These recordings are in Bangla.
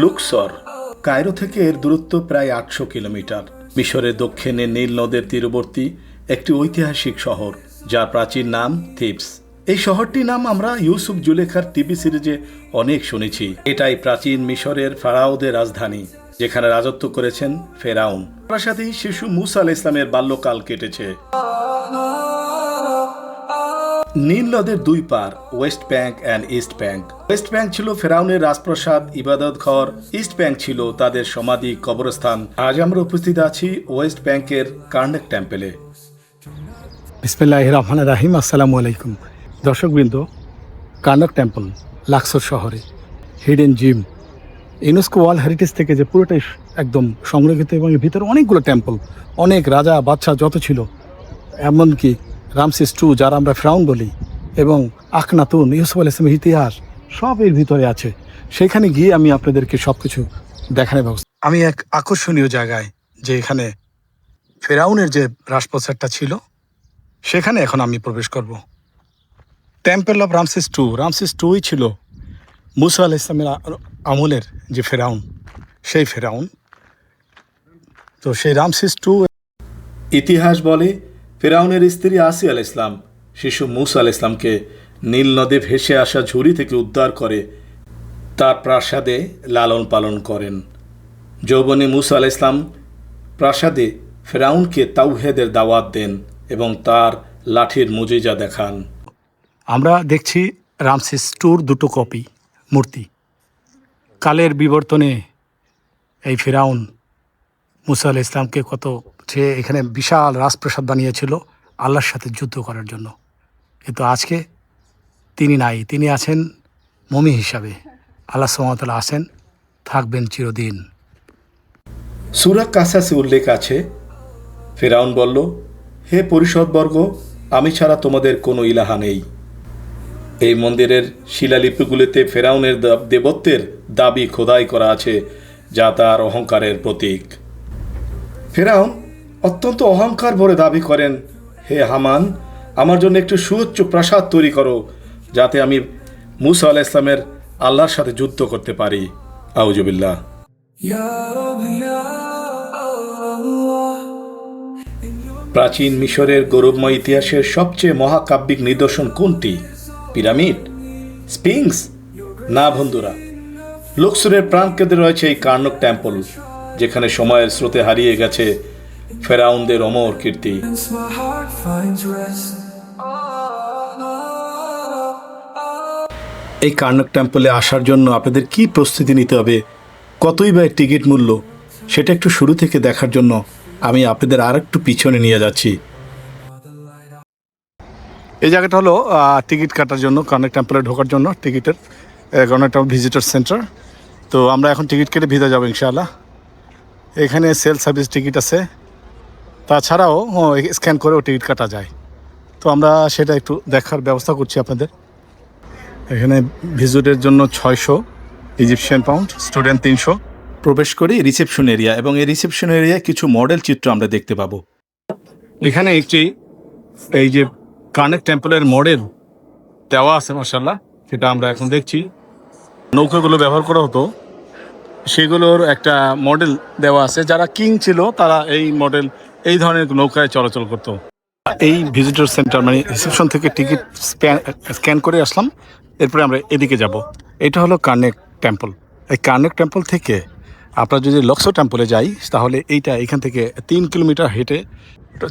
লুকসর, কায়রো থেকে এর দূরত্ব প্রায় আটশো কিলোমিটার। মিশরের দক্ষিণে নীল নদের তীরবর্তী একটি ঐতিহাসিক শহর, যার প্রাচীন নাম থিপস এই শহরটির নাম আমরা ইউসুফ জুলেখার টিভি সিরিজে অনেক শুনেছি। এটাই প্রাচীন মিশরের ফারাওদের রাজধানী, যেখানে রাজত্ব করেছেন ফেরাউন। তার সাথেই শিশু মুসা আল ইসলামের বাল্যকাল কেটেছে। নীল নদের দুই পার, West Bank and East Bank. West Bank ছিল ফেরাউনের রাজপ্রাসাদ, ইবাদত ঘর। ইস্ট ব্যাংক ছিল তাদের সমাধি কবরস্থান। আজ আমরা উপস্থিত আছি ওয়েস্ট ব্যাংকের কার্নেক টেম্পেলে। বিসমিল্লাহ রহমান রাহিম আসসালামু আলাইকুম। দর্শকবৃন্দ কানক টেম্পল, লাক্সর শহরে, hidden gem. UNESCO world heritage থেকে যে পুরোটাই একদম সংরক্ষিত এবং ভিতরে অনেকগুলো টেম্পল, অনেক রাজা বাদশা যত ছিল, এমনকি রামসিস টু যারা আমরা ফ্রাউন বলি এবং আখনাতুন ইউসুফ আল ইসলামের ইতিহাস সব এর ভিতরে আছে। সেখানে গিয়ে আমি আপনাদেরকে সব কিছু দেখানোর ব্যবস্থা আমি এক আকর্ষণীয় জায়গায় যে এখানে ফেরাউনের যে রাজপ্রসাদটা ছিল সেখানে এখন আমি প্রবেশ করব। Temple of Ramses two Ramses টুই ছিল মুসা আল ইসলামের আমলের যে ফেরাউন সেই ফেরাউন। তো সেই রামসিস টু ইতিহাস বলে ফেরাউনের স্ত্রী আসি আল ইসলাম শিশু মুসা আল ইসলামকে নীল নদে ভেসে আসা ঝুড়ি থেকে উদ্ধার করে তার প্রাসাদে লালন পালন করেন। যৌবনে মুসা আল ইসলাম প্রাসাদে ফেরাউনকে তাউহেদের দাওয়াত দেন এবং তার লাঠির মুজিজা দেখান। আমরা দেখছি রামসিস টুর দুটো কপি, মূর্তি। কালের বিবর্তনে এই ফেরাউন মুসা আল ইসলামকে কত সে এখানে বিশাল রাজপ্রাসাদ বানিয়েছিল আল্লাহর সাথে যুদ্ধ করার জন্য। কিন্তু আজকে তিনি নাই, তিনি আছেন মমি হিসাবে। আল্লাহ সুমতলা আছেন, থাকবেন চিরদিন। সুরা কাসাসে উল্লেখ আছে, ফেরাউন বলল, হে পরিষদবর্গ, আমি ছাড়া তোমাদের কোনো ইলাহা নেই। এই মন্দিরের শিলালিপিগুলিতে ফেরাউনের দেবত্বের দাবি খোদাই করা আছে, যা তার অহংকারের প্রতীক। ফেরাউন অত্যন্ত অহংকার ভরে দাবি করেন হে হামান আমার জন্য একটু সুউচ্চ প্রাসাদ তৈরি করো যাতে আমি মুসা আলাহ ইসলামের আল্লাহর সাথে যুদ্ধ করতে পারি। আউজুবিল্লাহ প্রাচীন মিশরের গৌরবময় ইতিহাসের সবচেয়ে মহাকাব্যিক নিদর্শন কোনটি? পিরামিড? স্পিংস? না বন্ধুরা লুকসুরের প্রাণকেন্দ্রে রয়েছে এই কার্নক টেম্পল। যেখানে সময়ের স্রোতে হারিয়ে গেছে ফেরাউনদের অমর কীর্তি. এই কার্নক টেম্পলে আসার জন্য আপনাদের কি প্রস্তুতি নিতে হবে? কতই বা টিকিট মূল্য? সেটা একটু শুরু থেকে দেখার জন্য আমি আপনাদের আর একটু পিছনে নিয়ে যাচ্ছি। এই জায়গাটা হলো টিকিট কাটার জন্য কানেক টেম্পলে ঢোকার জন্য টিকিটের কানেক টেম্পল ভিজিটর সেন্টার। তো আমরা এখন টিকিট কেটে ভিতরে যাব ইনশাআল্লাহ। এখানে সেল সার্ভিস টিকিট আছে। তাছাড়াও স্ক্যান করেও টিকিট কাটা যায়। তো আমরা সেটা একটু দেখার ব্যবস্থা করছি আপনাদের। এখানে ভিজিটের জন্য ছয়শো ইজিপশিয়ান পাউন্ড স্টুডেন্ট তিনশো। প্রবেশ করি রিসেপশন এরিয়া এবং এই রিসেপশন এরিয়ায় কিছু মডেল চিত্র আমরা দেখতে পাবো। এখানে একটি এই যে কানেক টেম্পলের মডেল দেওয়া আছে মাসাল্লাহ সেটা আমরা এখন দেখছি। নৌকাগুলো ব্যবহার করা হতো। সেগুলোর একটা মডেল দেওয়া আছে। যারা কিং ছিল তারা এই মডেল এই ধরনের নৌকায় চলাচল করতো। এই ভিজিটর সেন্টার মানে রিসেপশন থেকে টিকিট স্ক্যান করে আসলাম। এরপরে আমরা এদিকে যাব। এটা হলো কার্নেক টেম্পল এই কার্নেক টেম্পল থেকে আমরা যদি লক্সো টেম্পলে যাই তাহলে এইটা এখান থেকে তিন কিলোমিটার হেঁটে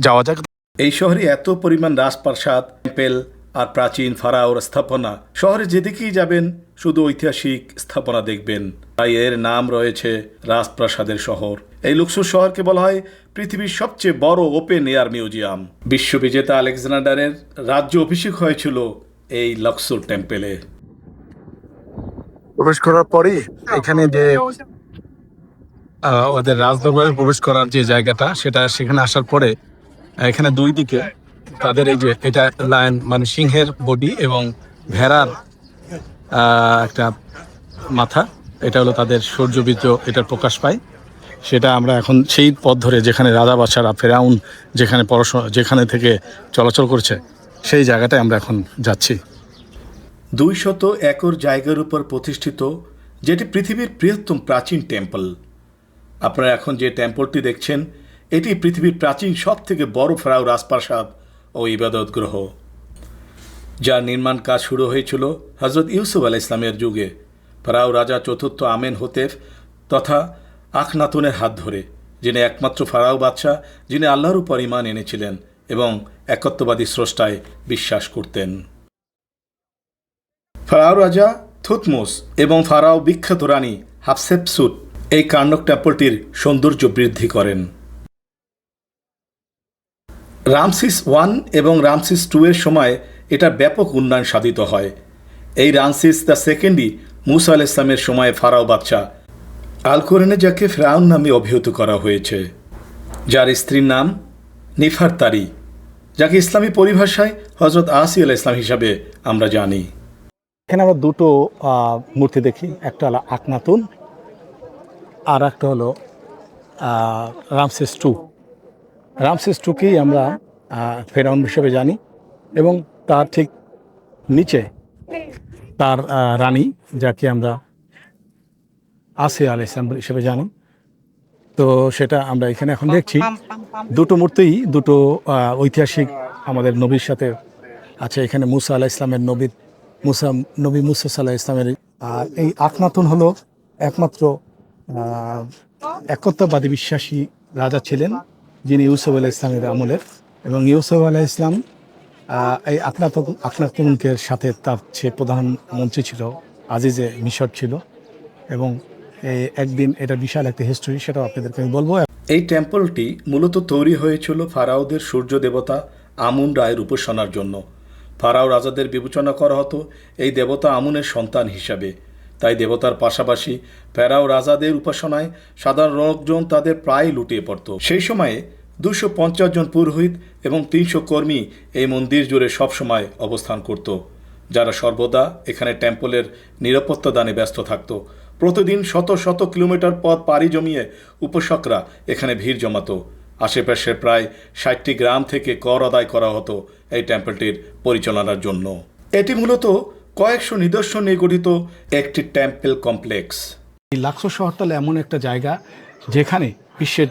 যাওয়া যাক। এই শহরে এত পরিমাণ রাজপ্রাসাদ টেম্পেল আর প্রাচীন ফারাওর স্থাপনা। শহরে যেদিকেই যাবেন শুধু ঐতিহাসিক স্থাপনা দেখবেন, তাই এর নাম রয়েছে রাজপ্রাসাদের শহর। এই লুকসুর শহরকে বলা হয় পৃথিবীর সবচেয়ে বড় ওপেন এয়ার মিউজিয়াম। বিশ্ববিজেতা আলেকজান্ডারের রাজ্য অভিষেক হয়েছিল এই লক্সুর টেম্পেলে। প্রবেশ করার পরে এখানে যে ওদের রাজদরবারে প্রবেশ করার যে জায়গাটা, সেটা সেখানে আসার পরে, এখানে দুই দিকে তাদের এই যে, এটা লায়ন মানে সিংহের বডি এবং ভেড়ার একটা মাথা। এটা হলো তাদের সৌর্যবীর্য এটার প্রকাশ পায়। সেটা আমরা এখন সেই পথ ধরে যেখানে রাজা বাচ্চারা ফেরাউন যেখানে পড়াশোনা যেখানে থেকে চলাচল করছে, সেই জায়গাটায় আমরা এখন যাচ্ছি। দুই শত একর জায়গার উপর প্রতিষ্ঠিত যেটি পৃথিবীর বৃহত্তম প্রাচীন টেম্পল। আপনারা এখন যে টেম্পলটি দেখছেন, এটি পৃথিবীর প্রাচীন সব থেকে বড় ফেরাও রাজপ্রাসাদ ও ইবাদত গ্রহ যার নির্মাণ কাজ শুরু হয়েছিল হজরত ইউসুফ আলাহ ইসলামের যুগে। ফেরাও রাজা চতুর্থ আমেন হতেফ তথা আখনাতুনের হাত ধরে, যিনি একমাত্র ফারাও বাদশাহ, যিনি আল্লাহর উপর ইমান এনেছিলেন এবং একত্ববাদী স্রষ্টায় বিশ্বাস করতেন। ফারাও রাজা থুতমোস এবং ফারাও বিখ্যাত রানী হাফসেপসুট এই কার্নক টেম্পলটির সৌন্দর্য বৃদ্ধি করেন। রামসিস ওয়ান এবং রামসিস টু এর সময় এটা ব্যাপক উন্নয়ন সাধিত হয়। এই রামসিস দ্য সেকেন্ডই মুসা আল ইসলামের সময় ফারাও বাচ্চা আল কোরআনে যাকে ফ্রাউন নামে অভিহিত করা হয়েছে। যার স্ত্রীর নাম নিফার তারি, যাকে ইসলামী পরিভাষায় হজরত আসি আল ইসলাম হিসাবে আমরা জানি। এখানে আমরা দুটো মূর্তি দেখি। একটা হলো আকনাতুন আর একটা হলো রামসেস টু। রামসেস টুকেই আমরা ফেরাউন হিসেবে জানি। এবং তার ঠিক নিচে তার রানী যাকে আমরা আসে আল ইসলাম হিসেবে জানি। তো সেটা আমরা এখানে এখন দেখছি। দুটো মূর্তিই দুটো ঐতিহাসিক আমাদের নবীর সাথে আছে। এখানে মুসা আলাহ ইসলামের নবী মুসা নবী মুসা সাল্লাহ ইসলামের আর এই আখনাতুন হলো একমাত্র আহ, একত্ববাদী বিশ্বাসী রাজা ছিলেন যিনি ইউসুফ আলাহ ইসলামের আমলের এবং ইউসুফ আলাহ ইসলাম এই আখনাতুন আখনাতুনকে সাথে তার সে প্রধানমন্ত্রী ছিল, আজিজে মিশর ছিল এবং একদিন এটা বিশাল একটা হিস্টোরি সেটাও আপনাদেরকে আমি বলব। এই টেম্পলটি মূলত তৈরি হয়েছিল ফারাওদের সূর্য দেবতা আমুন রায়ের উপাসনার জন্য। ফারাও রাজাদের বিবেচনা করা হতো এই দেবতা আমুনের সন্তান হিসাবে। তাই দেবতার পাশাপাশি ফেরাও রাজাদের উপাসনায় সাধারণ লোকজন তাদের প্রায় লুটিয়ে পড়ত। সেই সময়ে দুশো পঞ্চাশ জন পুরোহিত এবং তিনশো কর্মী এই মন্দির জুড়ে সবসময় অবস্থান করত। যারা সর্বদা এখানে টেম্পলের নিরাপত্তা দানে ব্যস্ত থাকত। প্রতিদিন শত শত কিলোমিটার পথ পাড়ি জমিয়ে উপাসকরা এখানে ভিড় জমাত। আশেপাশের প্রায় ষাটটি গ্রাম থেকে কর আদায় করা হতো এই টেম্পলটির পরিচালনার জন্য। এটি মূলত কয়েকশো নিদর্শন নিয়ে গঠিত একটি টেম্পল কমপ্লেক্স। লাক্সো শহরটা এমন একটা জায়গা যেখানে বিশ্বের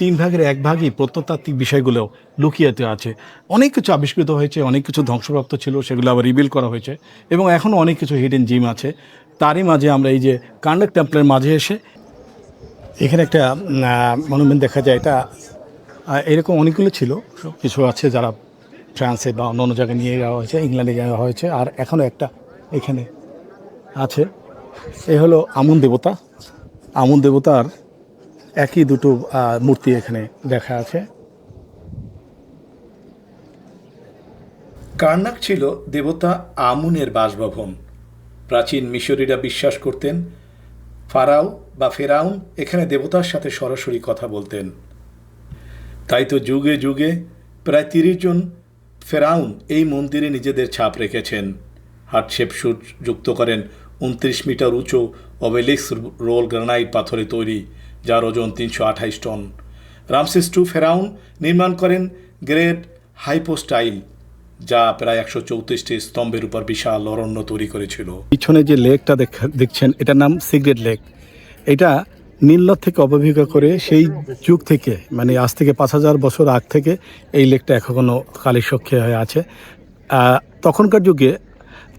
তিন ভাগের এক ভাগই প্রত্নতাত্ত্বিক বিষয়গুলো লুকিয়েতে আছে। অনেক কিছু আবিষ্কৃত হয়েছে, অনেক কিছু ধ্বংসপ্রাপ্ত ছিল, সেগুলো আবার রিবিল করা হয়েছে এবং এখনও অনেক কিছু হিডেন জিম আছে। তারই মাঝে আমরা এই যে কান্ডাক টেম্পলের মাঝে এসে এখানে একটা মনুমেন্ট দেখা যায়। এটা এরকম অনেকগুলো ছিল। কিছু আছে যারা ফ্রান্সে বা অন্য অন্য জায়গায় নিয়ে যাওয়া হয়েছে ইংল্যান্ডে যাওয়া হয়েছে। আর এখনও একটা এখানে আছে। এ হলো আমন দেবতা। আমন দেবতার একই দুটো মূর্তি এখানে দেখা আছে। কার্নাক ছিল দেবতা আমুনের বাসভবন। প্রাচীন মিশরীরা বিশ্বাস করতেন, ফারাও বা ফেরাউন এখানে দেবতার সাথে সরাসরি কথা বলতেন। তাই তো যুগে যুগে প্রায় তিরিশ জন ফেরাউন এই মন্দিরে নিজেদের ছাপ রেখেছেন। হার্টশেপ শুট যুক্ত করেন, উনত্রিশ মিটার উঁচু অবেলিক্স রোল গ্রানাইট পাথরে তৈরি যার ওজন তিনশো আঠাইশ টন। রামসেস টু ফেরাউন নির্মাণ করেন গ্রেট হাইপোস্টাইল, যা প্রায় একশো চৌত্রিশটি স্তম্ভের উপর বিশাল অরণ্য তৈরি করেছিল। পিছনে যে লেকটা দেখা- দেখছেন, এটার নাম সিগ্রেট লেক। এটা নীলনদ থেকে অবভিজ্ঞ করে সেই যুগ থেকে মানে আজ থেকে পাঁচ হাজার বছর আগ থেকে এই লেকটা এখনও কালীসক্ষে হয়ে আছে। তখনকার যুগে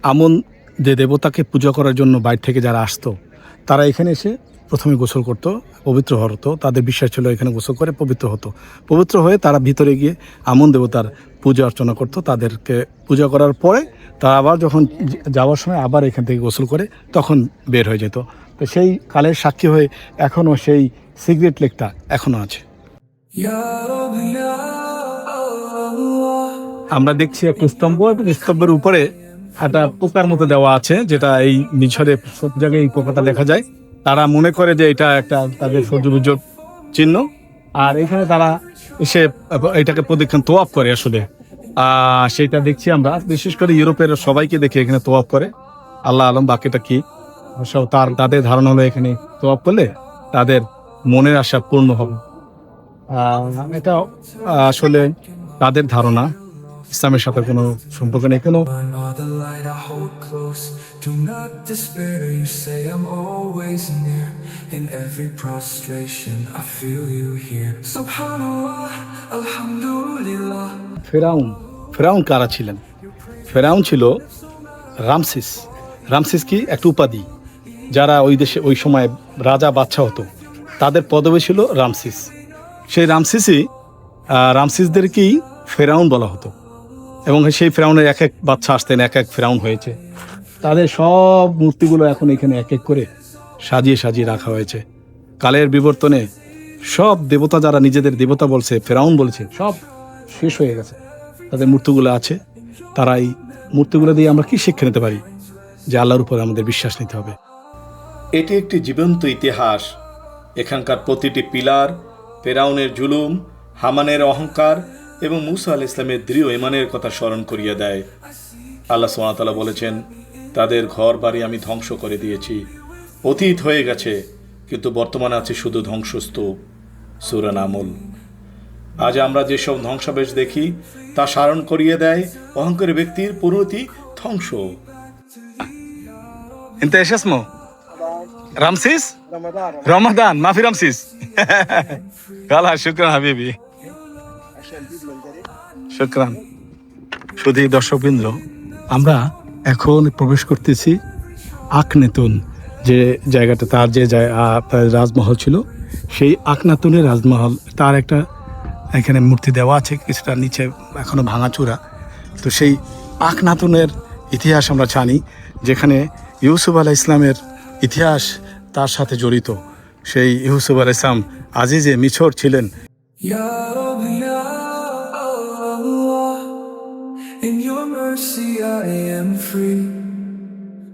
আমন যে দেবতাকে পূজা করার জন্য বাইরে থেকে যারা আসতো, তারা এখানে এসে প্রথমে গোসল করতো, পবিত্র হতো, তাদের বিশ্বাস ছিল এখানে গোসল করে পবিত্র হতো। পবিত্র হয়ে তারা ভিতরে গিয়ে আমন দেবতার পূজা অর্চনা করতো, তাদেরকে পূজা করার পরে তারা আবার যখন যাওয়ার সময় আবার এখান থেকে গোসল করে তখন বের হয়ে যেত। তো সেই কালের সাক্ষী হয়ে এখনও সেই সিগারেট লেকটা এখনও আছে. আমরা দেখছি একটা স্তম্ভ এবং স্তম্ভের উপরে একটা পোকার মতো দেওয়া আছে, যেটা এই মিছরে সব জায়গায় এই পোকাটা দেখা যায়। তারা মনে করে যে এটা একটা তাদের সূর্য পুজোর চিহ্ন। আর এখানে তারা এসে এটাকে প্রদক্ষিণ তোয়াপ করে আসলে। সেটা দেখছি আমরা। বিশেষ করে ইউরোপের সবাইকে দেখে এখানে তোয়াপ করে। আল্লাহ আলম বাকিটা কি? অবশ্য তার, তাদের ধারণা হলো এখানে তোয়াপ করলে তাদের মনের আশা পূর্ণ হবে। এটা আসলে তাদের ধারণা। ইসলামের সাথে কোনো সম্পর্ক নেই। কোনো Do not despair. You say I'm always near. In every prostration, I feel you here. Subhanallah, Alhamdulillah. ফেরাউন ফেরাউন কারা ছিলেন ফেরাউন ছিল রামসিস রামসিস কি একটা উপাধি যারা ওই দেশে ওই সময় রাজা বাচ্চা হতো তাদের পদবি ছিল রামসিস সেই রামসিসই রামসিসদেরকেই ফেরাউন বলা হতো এবং সেই ফেরাউনের এক এক বাচ্চা আসতেন এক এক ফেরাউন হয়েছে তাদের সব মূর্তিগুলো এখন এখানে এক এক করে সাজিয়ে সাজিয়ে রাখা হয়েছে। কালের বিবর্তনে সব দেবতা যারা নিজেদের দেবতা বলছে, ফেরাউন বলছে, সব শেষ হয়ে গেছে। তাদের মূর্তিগুলো আছে। তারা এই মূর্তিগুলো দিয়ে আমরা কি শিক্ষা নিতে পারি? যে আল্লাহর উপর আমাদের বিশ্বাস নিতে হবে। এটি একটি জীবন্ত ইতিহাস। এখানকার প্রতিটি পিলার, ফেরাউনের জুলুম, হামানের অহংকার এবং মুসা আল ইসলামের দৃঢ় ইমানের কথা স্মরণ করিয়ে দেয়। আল্লাহ সোনাতালা বলেছেন তাদের ঘর বাড়ি আমি ধ্বংস করে দিয়েছি অতীত হয়ে গেছে কিন্তু বর্তমানে আছে শুধু ধ্বংসস্তূপ সুরান আমল আজ আমরা যেসব ধ্বংসাবেশ দেখি তা স্মরণ করিয়ে দেয় অহংকারী ব্যক্তির পরিণতি ধ্বংস انت ايش اسمه؟ رمسيس؟ رمضان رمضان ما في رمسيس خلاص شكرا حبيبي شكرا শুধু দর্শকবৃন্দ আমরা এখন প্রবেশ করতেছি আকনেতুন যে জায়গাটা তার যে রাজমহল ছিল, সেই আকনাতুনের রাজমহল, তার একটা এখানে মূর্তি দেওয়া আছে, কিছুটা নিচে এখনও ভাঙাচুরা তো সেই আকনাতুনের ইতিহাস আমরা জানি, যেখানে ইউসুফ আলাহ ইসলামের ইতিহাস তার সাথে জড়িত। সেই ইউসুফ আলাহ ইসলাম আজিজে মিছর ছিলেন। In your mercy, I am free.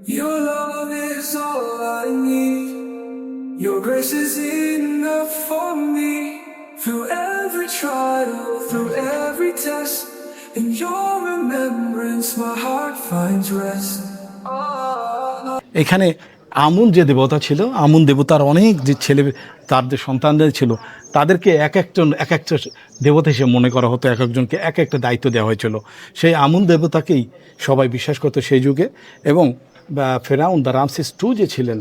Your love is all I need. Your grace is enough for me. Through every trial, through every test. In your remembrance, my heart finds rest. Ah. এখানে আমুন যে দেবতা ছিল, আমুন দেবতার অনেক যে ছেলে, তার যে সন্তানদের ছিল, তাদেরকে এক একজন, এক একটা দেবতা হিসেবে মনে করা হতো, এক একজনকে এক একটা দায়িত্ব দেওয়া হয়েছিল। সেই আমুন দেবতাকেই সবাই বিশ্বাস করতো সেই যুগে এবং ফেরাউন দ্য রামসিস টু যে ছিলেন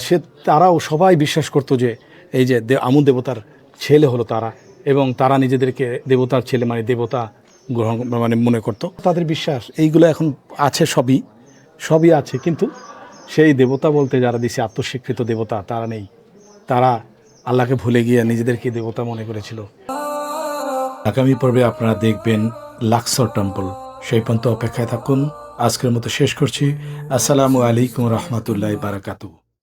সে, তারাও সবাই বিশ্বাস করতো যে, এই যে দে- আমুন দেবতার ছেলে হলো তারা এবং তারা নিজেদেরকে দেবতার ছেলে মানে দেবতা গ্রহণ মানে মনে করতো। তাদের বিশ্বাস, এইগুলো এখন আছে সবই সবই আছে, কিন্তু সেই দেবতা বলতে যারা দিছে আত্মস্বীকৃত দেবতা, তারা নেই। তারা আল্লাহকে ভুলে গিয়ে নিজেদেরকে দেবতা মনে করেছিল। আগামী পর্বে আপনারা দেখবেন লাক্সর টেম্পল। সেই পর্যন্ত অপেক্ষায় থাকুন। আজকের মতো শেষ করছি। আসসালামু আলাইকুম রহমতুল্লাহ বারাকাতু